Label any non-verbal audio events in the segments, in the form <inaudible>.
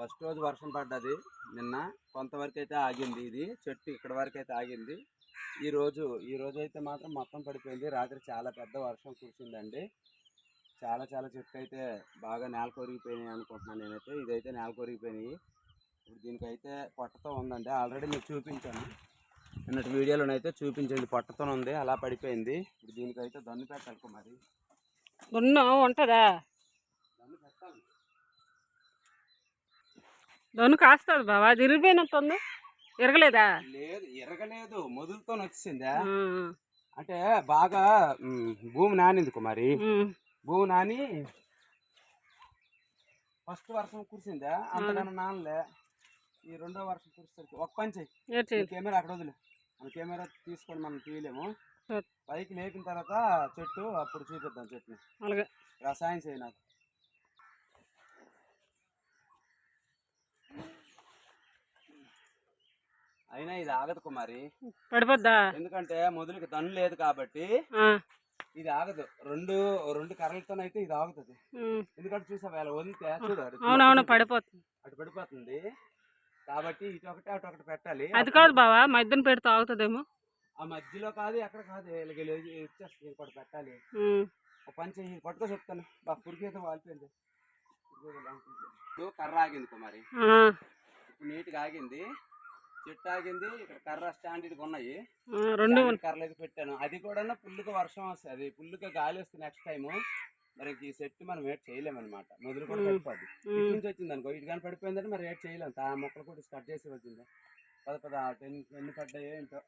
First రోజు వర్షం పడ్డది. నిన్న కొంతవరకు అయితే ఆగింది ఇది. చెట్టు ఇక్కడ వరకు అయితే ఆగింది. ఈ రోజు ఈ రోజు అయితే మాత్రం మొత్తం పడిపోయింది. రాత్రి చాలా పెద్ద వర్షం కురిసిందండి. చాలా చాలా చెట్లు అయితే బాగా నేల కొరిగిపోయినాయి అనుకుంటున్నాను నేనైతే. ఇదైతే నేల కొరిగిపోయినాయి. ఇప్పుడు దీనికైతే పొట్టతో ఉందండి. ఆల్రెడీ మీకు చూపించాను. నిన్నటి వీడియోలోనైతే చూపించండి. పొట్టతో ఉంది. అలా పడిపోయింది. ఇప్పుడు దీనికైతే దన్ను పెట్టాలి మరి దున్ను ఉంటుందా? దన్ను పెట్టాలి. దొన్ను కాస్తుంది బావా. అది ఇరిగిపోయినట్టుంది ఇరగలేదా? లేదు ఎరగలేదు మొదలుతో వచ్చిందా? అంటే బాగా భూమి నానింది కుమారి. భూమి నాని ఫస్ట్ వర్షం కురిసిందా? అంతకన్నా నానలే. ఈ రెండో వర్షం కురిసరికి ఒక పని చెయ్యి ఏం ఈ చేయాలి? కెమెరా అక్కడ వదిలే. మన కెమెరా తీసుకొని మనం తీయలేము. పైకి లేపిన తర్వాత చెట్టు అప్పుడు చూపిద్దాం చెట్టుని. అలాగే. రసాయనం చేయి అయినా ఇది ఆగదు కుమారి. పడిపోద్దా? ఎందుకంటే మొదలుకి దన్ను లేదు కాబట్టి ఇది ఆగదు. రెండు రెండు కర్రలతోనైతే ఇది ఆగుతుంది. ఎందుకంటే చూసావా ఇలా వదిలితే చూడు అవునవును పడిపోతుంది. అటు పడిపోతుంది. కాబట్టి ఇటు ఒకటి అటు ఒకటి పెట్టాలి. అది కాదు బావా మధ్యన పెడితే ఆగుతుందేమో. ఆ మధ్యలో కాదు ఎక్కడ కాదు. ఇచ్చేస్తుంది ఇంకోటి పెట్టాలి. ఒక పని చెయ్యి పట్టుకో చెప్తాను. బా పురికేత వాలిపోయింది. కర్ర ఆగింది కుమారి. ఇప్పుడు నీట్గా ఆగింది. చెట్టు ఆగింది ఇక్కడ కర్ర స్టాండ్ ఇదిగా ఉన్నాయి. రెండు కర్రలు అయితే పెట్టాను. అది కూడా పుల్లుగా వర్షం వస్తుంది. అది పుల్లుగా గాలి వస్తుంది నెక్స్ట్ టైం మరి ఈ సెట్ మనం వేట్ చేయలేమన్నమాట. మొదలు కూడా. పడిపోద్ది. ఇటు నుంచి వచ్చింది అనుకో. ఇటు కానీ పడిపోయిందంటే మరి వేట్ చేయలేం. ఆ మొక్కలు కూడా కట్ చేసి వచ్చింది పద పద అటు ఎన్ని ఎన్ని పడ్డాయో ఏంటో.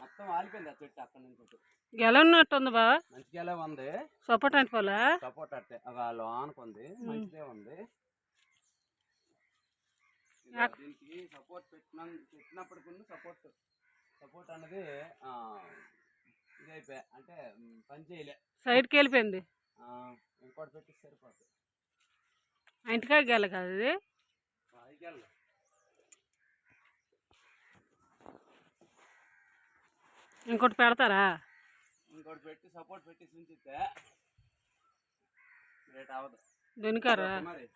మొత్తం ఆలిపోయింది ఆ చెట్టు అక్కడ నుంచి. గెల ఉన్నట్టుంది బావా. మంచిగా ఎలా ఉంది. సపోర్ట్ అంటే పోలా సపోర్ట్ ఒక లోనకు ఉంది. మంచిదే ఉంది. దీనికి సపోర్ట్ పెట్టిన పెట్టినప్పటికి సపోర్ట్ సపోర్ట్ అన్నది ఆ, ఇదైపోయా అంటే పని చేయలే. సైడ్కి వెళ్ళిపోయింది. ఇంకోటి పెట్టి సరిపోతుంది ఆ ఇంటికాడ గెల కాదు ఇది? ఇంకోటి పెడతారా? ఇంకోటి పెట్టి సపోర్ట్ పెట్టి ఉంచితే రేట్ అవ్వదు దునికారా? మరి.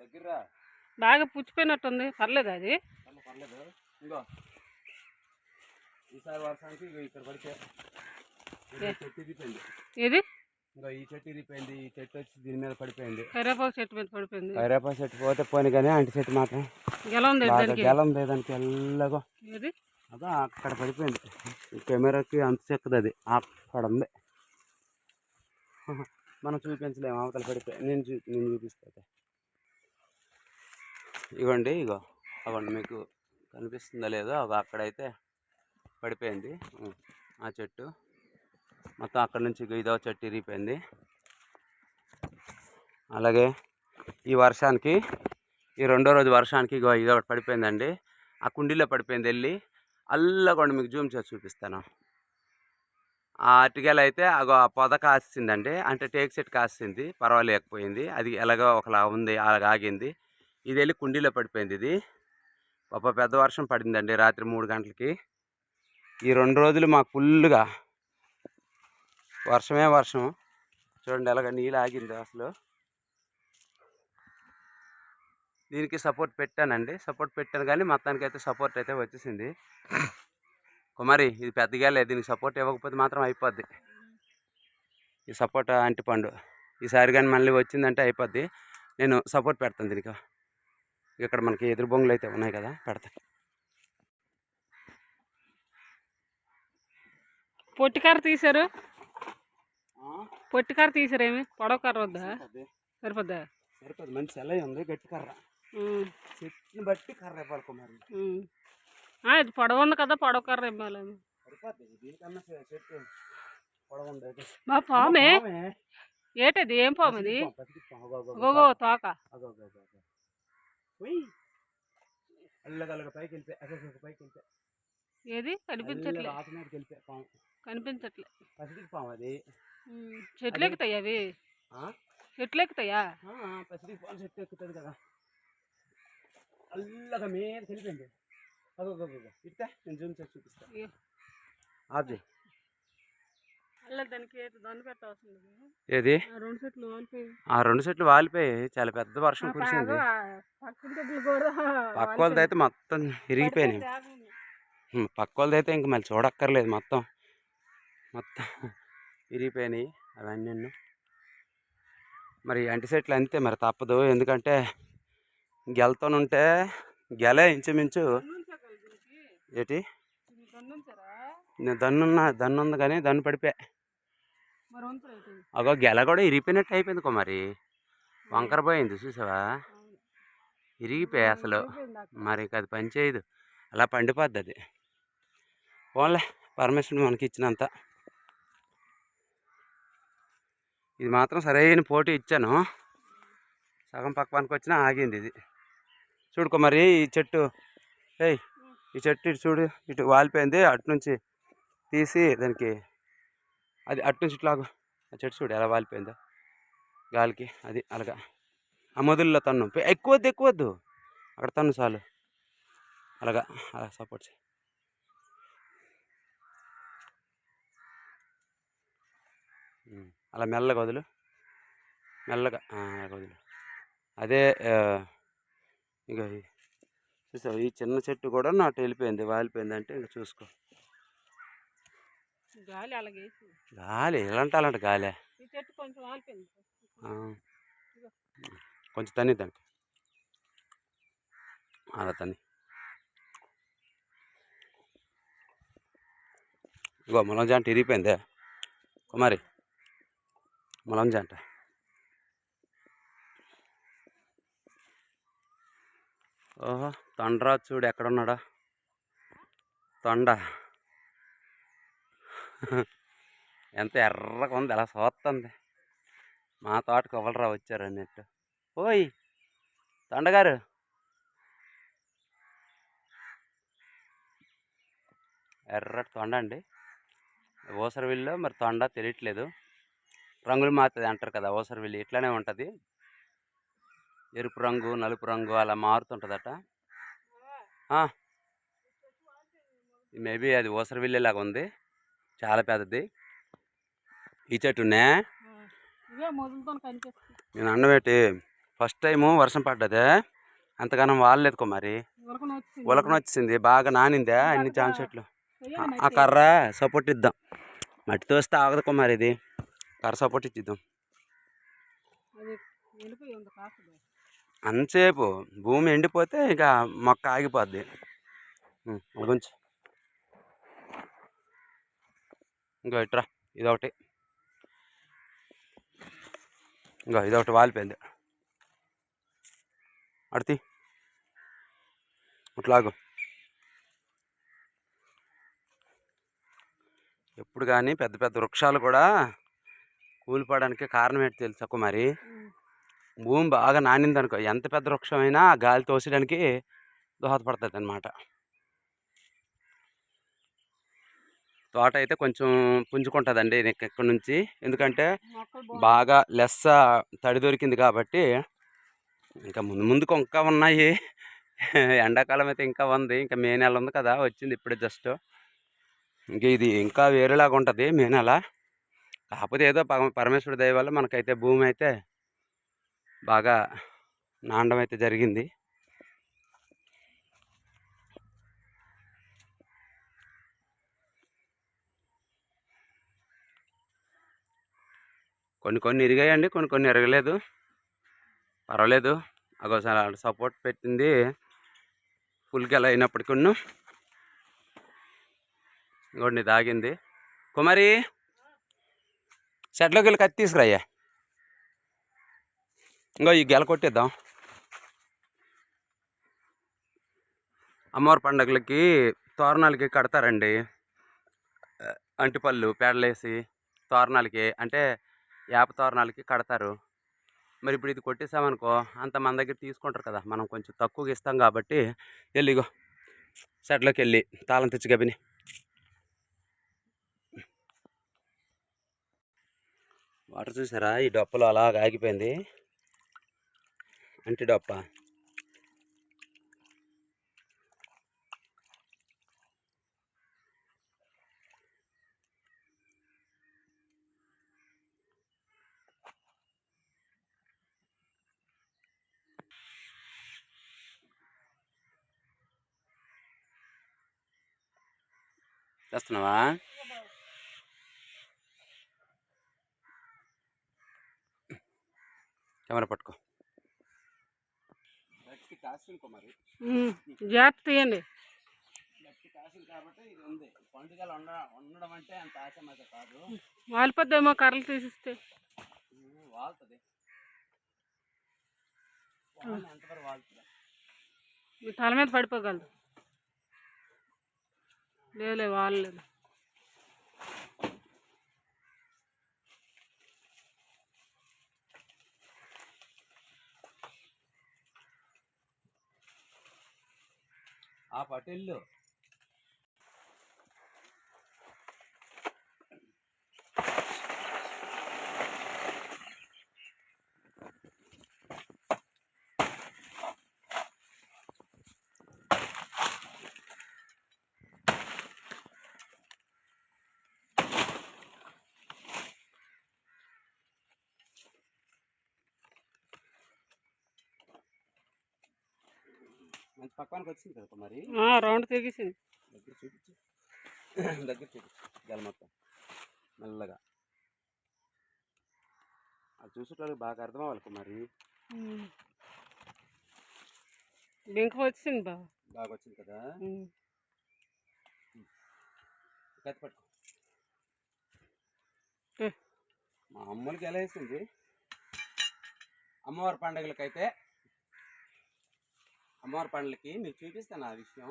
దగ్గర బాగా పుచ్చిపోయినట్టుంది. పర్లేదు అది? పర్లేదు, ఇంకో ఈసారి వర్షానికి ఇక్కడ పడితే చెట్టు ఇరిగిపోయింది. ఏది? ఇంకో ఈ చెట్టు ఇరిగిపోయింది. ఈ చెట్టు వచ్చి దీని మీద పడిపోయింది. కరివేపాకు చెట్టు మీద పడిపోయింది. కైరేపా చెట్టు పోతే పోని కానీ అంటి చెట్టు మాత్రం. గెల ఉంది గెలం దానికి. ఎల్లగో. ఏది? అదో అక్కడ పడిపోయింది. కెమెరాకి అంత చెక్కదు అది. అక్కడ ఉంది <laughs> మనం చూపించలేము. అవతల పడిపోయి నేను చూ నేను చూపిస్తా ఇవ్వండి. ఇగో అవ్వండి. మీకు కనిపిస్తుందా లేదో అగో అక్కడైతే పడిపోయింది. ఆ చెట్టు. మొత్తం అక్కడ నుంచి ఇదో చెట్టు ఇరిగిపోయింది. అలాగే ఈ వర్షానికి ఈ రెండో రోజు వర్షానికి ఇగో ఇదో ఒకటి పడిపోయిందండి. ఆ కుండీలో పడిపోయింది వెళ్ళి. అల్లగొండ మీకు జూమ్ చేసి చూపిస్తాను. ఆ అరటికాయలు అయితే అగో ఆ పొద కాసిందండి. అంటే టేక్ సెట్ కాసింది. పర్వాలేకపోయింది. అది ఎలాగో ఒకలా ఉంది అలాగ ఆగింది. ఇది వెళ్ళి కుండీలో పడిపోయింది ఇది. పాప పెద్ద వర్షం పడిందండి రాత్రి మూడు గంటలకి. ఈ రెండు రోజులు మాకు ఫుల్గా వర్షమే వర్షం. చూడండి ఎలాగ నీళ్ళు ఆగింది అసలు. దీనికి సపోర్ట్ పెట్టానండి. సపోర్ట్ పెట్టాను కానీ మొత్తానికి అయితే సపోర్ట్ అయితే వచ్చేసింది. కుమారి ఇది పెద్దగా లేదు. దీనికి సపోర్ట్ ఇవ్వకపోతే మాత్రం అయిపోద్ది. ఈ సపోర్ట్ అంటిపండు. ఈసారి కానీ మళ్ళీ వచ్చిందంటే అయిపోద్ది. నేను సపోర్ట్ పెడతాను దీనికి. ఇక్కడ మనకి ఎదురు బొంగులు అయితే ఉన్నాయి కదా పెడతాను. పొట్టికార తీశారు? పొట్టికార తీసారేమి పొడవ కర్ర వద్దా? సరిపోద్దా. సరిపోద్ది? మంచి సెలయి ఉంది గట్టి కర్ర. చెట్టుని బట్టి కర్ర ఇవ్వాలి కుమారి ఇది పొడవ ఉంది కదా పొడవ కర్ర ఇవ్వాలేమో సరిపోద్ది. దీనికన్నా చె- చెట్టు పొడవు ఉంది అయితే. మా పామే. ఏటది? ఏం పాము ఇది. గోగో తోక. ఉయ్. అల్లగల్లగ పైకి వెళ్ళిపోయి అగో, పైకి వెళ్ళిపోయి ఏది? కనిపించట్లే. ఆటోమేటిక్ వెళ్ళిపోయి పాము. కనిపించట్లే. పసిడి పాము అది. చెట్లు ఎక్కుతాయి అవి? ఆ? చెట్లు ఎక్కుతాయా ఆ, పసిడి పాము చెట్టు ఎక్కుతుంది కదా. అల్లగ మీద వెళ్ళిపోయింది. అగో. ఇట్టా నేను జూమ్ చేసి చూపిస్తా. ఇయ్యో. ఆప్ చేయి ఇలా దానికి ఏదో ఆ రెండు చెట్లు వాలిపోయి చాలా పెద్ద వర్షం కురిసింది. పక్క వాళ్ళది అయితే మొత్తం ఇరిగిపోయినాయి. పక్క వాళ్ళది అయితే ఇంక మళ్ళీ చూడక్కర్లేదు మొత్తం. మొత్తం ఇరిగిపోయినాయి అవన్నీ మరి అంటి చెట్లు అంతే మరి తప్పదు. ఎందుకంటే గెలతోనుంటే గెలే ఇంచుమించు. ఏటి? నేను దన్నున్న దన్ను ఉంది కానీ దన్ను పడిపోయా. అగో గెల కూడా ఇరిగిపోయినట్టు అయిపోయింది కో మరి. వంకర పోయింది చూసావా? ఇరిగిపోయాయి అసలు. మరి ఇక అది పని చేయదు. అలా పండిపోద్ది అది పోన్లే పర్మిషన్ మనకి ఇచ్చినంత ఇది మాత్రం సరైన పోటీ ఇచ్చాను. సగం పక్క పనికి వచ్చినా ఆగింది ఇది. చూడుకో మరి ఈ చెట్టు. ఏయ్ ఈ చెట్టు ఇటు చూడు ఇటు వాలిపోయింది. అటు నుంచి తీసి దానికి అది అటు నుంచి ఇట్లా ఆ చెట్టు చూడు ఎలా వాలిపోయిందో. గాలికి అది అలాగా. ఆ మొదల్లో తన్ను. పె- ఎక్కువద్దు ఎక్కువద్దు. అక్కడ తన్ను చాలు. అలాగా అలా సపోర్ట్ చేయి. అలా మెల్లగా వదులు. మెల్లగా అలాగ వదులు. అదే ఆ, ఇక ఈ- ఈ చిన్న చెట్టు కూడా నాటు వెళ్ళిపోయింది వాలిపోయింది అంటే ఇంక చూసుకో. గాలి అలాగేసి. గాలి ఎలాంటి అలాంటి గాలే. ఈ చెట్టు కొంచెం వాలిపోయింది ఆ. కొంచెం తన్ని దానికి అలా తన్ని. ఇగో ములం జంట ఇరిగిపోయిందే. కుమారి ములం జంట. ఓహో తొండరా చూడు ఎక్కడున్నాడా? తొండ. ఎంత ఎర్రగా ఉంది ఎలా సోస్తుంది మా తోటకు ఎవరురా వచ్చారు అన్నట్టు. ఓయ్ తొండగారు. ఎర్రటి తొండ అండి. ఓసరవిల్లు మరి తొండ తెలియట్లేదు. రంగులు మారుతుంది అంటారు కదా ఓసరవిల్లి ఇట్లానే ఉంటుంది. ఎరుపు రంగు నలుపు రంగు అలా మారుతుంటుందట. మేబీ అది ఓసరవిల్లిలాగా ఉంది. చాలా పెద్దది. ఈ చెట్టునే నేను అన్నమేటి ఫస్ట్ టైము వర్షం పడ్డదే? అంతగానం వాడలేదు కుమారి ఉలకన వచ్చింది బాగా నానిందే అన్ని జామ చెట్లు? ఆ కర్ర సపోర్ట్ ఇద్దాం మట్టితో వస్తే ఆగదు కుమారి ఇది. కర్ర సపోర్ట్ ఇచ్చిద్దాం అంతసేపు భూమి ఎండిపోతే ఇక మొక్క ఆగిపోద్ది. ఉం, ఇంకా ఇట్రా ఇదొకటి. ఇంకా ఇదొకటి వాలిపోయింది. అడితి అట్లాగు ఎప్పుడు కానీ పెద్ద పెద్ద వృక్షాలు కూడా కూలిపోవడానికి కారణం ఏంటి తెలుసా మరి భూమి బాగా నానింది అనుకో ఎంత పెద్ద వృక్షమైనా గాలి తోసడానికి దోహదపడుతుంది అనమాట తోట అయితే కొంచెం పుంజుకుంటుందండి ఇక్కడ నుంచి. ఎందుకంటే బాగా లెస్స తడి దొరికింది కాబట్టి ఇంకా ముందు ముందుకు ఇంకా ఉన్నాయి. ఎండాకాలం అయితే ఇంకా ఉంది. ఇంకా మే నెల ఉంది కదా వచ్చింది ఇప్పుడే జస్ట్. ఇంక ఇది ఇంకా వేరేలాగా ఉంటుంది మే నెల. కాకపోతే ఏదో పరమ- పరమేశ్వరుడి దయ వల్ల మనకైతే భూమి అయితే బాగా నాండం అయితే జరిగింది. కొన్ని కొన్ని ఇరిగాయండి కొన్ని కొన్ని ఎరగలేదు. పర్వాలేదు. అగోసారి సపోర్ట్ పెట్టింది. ఫుల్ గెల అయినప్పటికీ ఇంకోటి తాగింది కుమారి! షెడ్లోకి వెళ్ళి కత్తి తీసుకురాయ్యా. ఇంకో ఈ గెల కొట్టేద్దాం. అమ్మవారి పండగలకి తోరణాలకి కడతారండి. అంటిపళ్ళు పేడలేసి తోరణాలకి అంటే వేప తోరణాలకి కడతారు. మరి ఇప్పుడు ఇది కొట్టేసామనుకో అంత మన దగ్గర తీసుకుంటారు కదా మనం కొంచెం తక్కువగా ఇస్తాం కాబట్టి వెళ్ళిగో సెట్లోకి వెళ్ళి తాళం తెచ్చి గబిని. వాటర్ చూసారా? ఈ డొప్పలో అలాగ ఆగిపోయింది. అంటే డొప్ప. చేస్తున్నావా? కెమెరా పట్టుకో. జాగ్రత్త తీయండి గట్టి కాసింది కాబట్టి ఇది ఉంది పండుగలు ఉండ ఉండడం అంటే అంత ఆశమైతే కాదు వాలిపోద్దేమో కర్రలు తీసిస్తే. మీ తల మీద పడిపోగలదు లేలే వాళ్ళలేదు ఆ పటేళ్ళు మంచి పక్కనకి వచ్చింది కదా మరి? ఆ, రౌండ్ తెగేసింది దగ్గర చూపించు. దగ్గర చూపించు. గల మొత్తం. మెల్లగా. అది చూసేటోళ్ళకి బాగా అర్థం అవ్వాలి మరి. బింక వచ్చింది బావ. బాగా వచ్చింది కదా. కత్తి పట్టుకో. మా అమ్మలకి ఎలా వేసింది? అమ్మవారి పండుగలకైతే అమ్మవారి పండ్లకి మీకు చూపిస్తాను ఆ విషయం.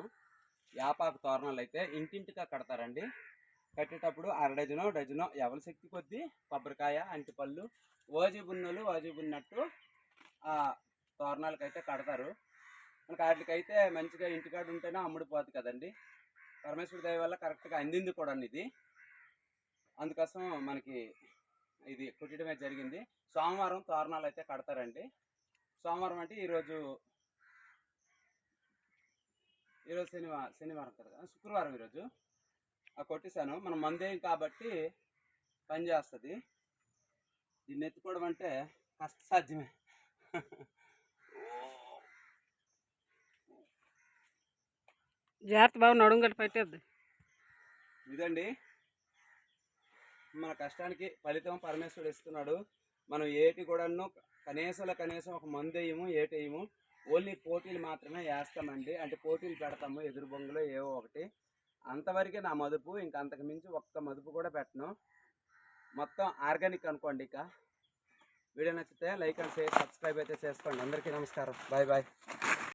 యాపాకు తోరణాలు అయితే ఇంటింటిగా కడతారండి. కట్టేటప్పుడు అర డజనో డజనో ఎవరి శక్తి కొద్దీ కొబ్బరికాయ అంటిపళ్ళు ఓజీ ఓజిబున్నట్టు ఓజీ బున్నట్టు ఆ తోరణాలకైతే కడతారు. మనకి వాటికైతే మంచిగా ఇంటికాడ ఉంటేనే అమ్ముడిపోతుంది కదండి. పరమేశ్వరి దయ వల్ల కరెక్ట్గా అందింది కూడా ఇది. అందుకోసం మనకి ఇది కుట్టడమే జరిగింది. సోమవారం తోరణాలు అయితే కడతారండి. సోమవారం అంటే ఈరోజు ఈరోజు శనివారం శనివారం కదా? శుక్రవారం ఈరోజు. ఆ కొట్టేశాను. మనం మందేం కాబట్టి పని చేస్తుంది. దీన్ని ఎత్తుకోవడం అంటే కష్టసాధ్యమే. జాగ్రత్త బావ నడుము గట్టి పెట్టేద్ది ఇదండి. మన కష్టానికి ఫలితం పరమేశ్వరుడు ఇస్తున్నాడు. మనం ఏటి కూడాను కనీసంలో కనీసం ఒక మందు వేయము ఏటి వేయము ఓన్లీ పోటీలు మాత్రమే వేస్తామండి. అంటే పోటీలు పెడతాము ఎదురు బొంగులో ఏవో ఒకటి. అంతవరకే నా మదుపు ఇంకా అంతకు మించి ఒక్క మదుపు కూడా పెట్టను. మొత్తం ఆర్గానిక్ అనుకోండి ఇక. వీడియో నచ్చితే లైక్ అండ్ షేర్ సబ్స్క్రైబ్ అయితే చేసుకోండి. అందరికీ నమస్కారం. Bye bye.